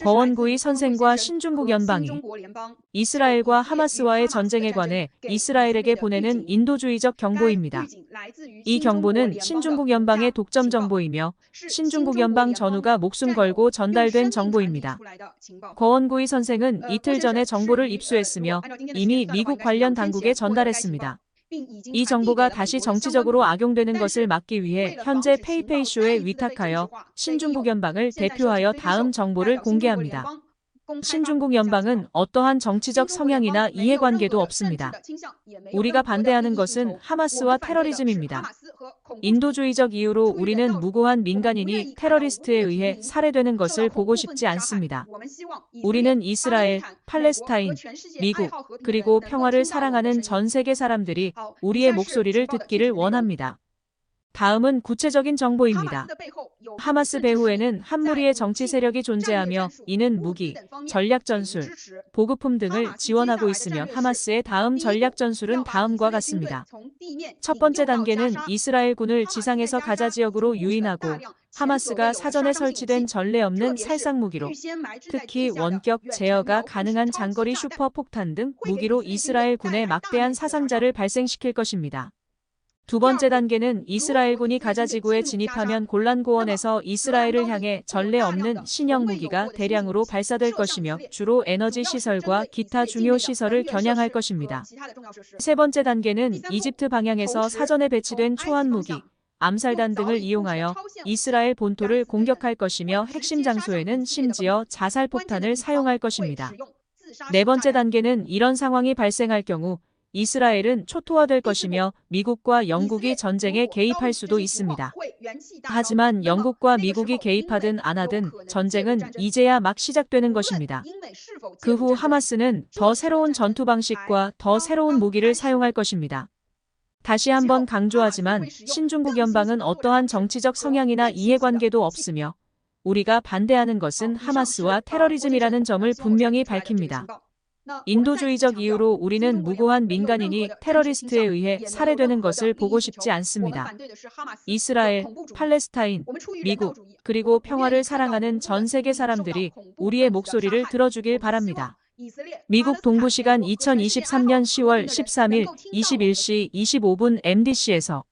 거원구이 선생과 신중국 연방이 이스라엘과 하마스와의 전쟁에 관해 이스라엘에게 보내는 인도주의적 경보입니다. 이 경보는 신중국 연방의 독점 정보이며 신중국 연방 전후가 목숨 걸고 전달된 정보입니다. 거원구이 선생은 이틀 전에 정보를 입수했으며 이미 미국 관련 당국에 전달했습니다. 이 정보가 다시 정치적으로 악용되는 것을 막기 위해 현재 페이페이쇼에 위탁하여 신중국 연방을 대표하여 다음 정보를 공개합니다. 신중국 연방은 어떠한 정치적 성향이나 이해관계도 없습니다. 우리가 반대하는 것은 하마스와 테러리즘입니다. 인도주의적 이유로 우리는 무고한 민간인이 테러리스트에 의해 살해되는 것을 보고 싶지 않습니다. 우리는 이스라엘, 팔레스타인, 미국, 그리고 평화를 사랑하는 전 세계 사람들이 우리의 목소리를 듣기를 원합니다. 다음은 구체적인 정보입니다. 하마스 배후에는 한 무리의 정치 세력이 존재하며 이는 무기, 전략 전술, 보급품 등을 지원하고 있으며 하마스의 다음 전략 전술은 다음과 같습니다. 첫 번째 단계는 이스라엘 군을 지상에서 가자 지역으로 유인하고 하마스가 사전에 설치된 전례 없는 살상 무기로 특히 원격 제어가 가능한 장거리 슈퍼 폭탄 등 무기로 이스라엘 군에 막대한 사상자를 발생시킬 것입니다. 두 번째 단계는 이스라엘군이 가자 지구에 진입하면 골란고원에서 이스라엘을 향해 전례 없는 신형 무기가 대량으로 발사될 것이며 주로 에너지 시설과 기타 중요 시설을 겨냥할 것입니다. 세 번째 단계는 이집트 방향에서 사전에 배치된 초안 무기, 암살단 등을 이용하여 이스라엘 본토를 공격할 것이며 핵심 장소에는 심지어 자살 폭탄을 사용할 것입니다. 네 번째 단계는 이런 상황이 발생할 경우 이스라엘은 초토화될 것이며 미국과 영국이 전쟁에 개입할 수도 있습니다. 하지만 영국과 미국이 개입하든 안 하든 전쟁은 이제야 막 시작되는 것입니다. 그 후 하마스는 더 새로운 전투 방식과 더 새로운 무기를 사용할 것입니다. 다시 한번 강조하지만 신중국 연방은 어떠한 정치적 성향이나 이해관계도 없으며 우리가 반대하는 것은 하마스와 테러리즘이라는 점을 분명히 밝힙니다. 인도주의적 이유로 우리는 무고한 민간인이 테러리스트에 의해 살해되는 것을 보고 싶지 않습니다. 이스라엘, 팔레스타인, 미국, 그리고 평화를 사랑하는 전 세계 사람들이 우리의 목소리를 들어주길 바랍니다. 미국 동부 시간 2023년 10월 13일 21시 25분 MDC에서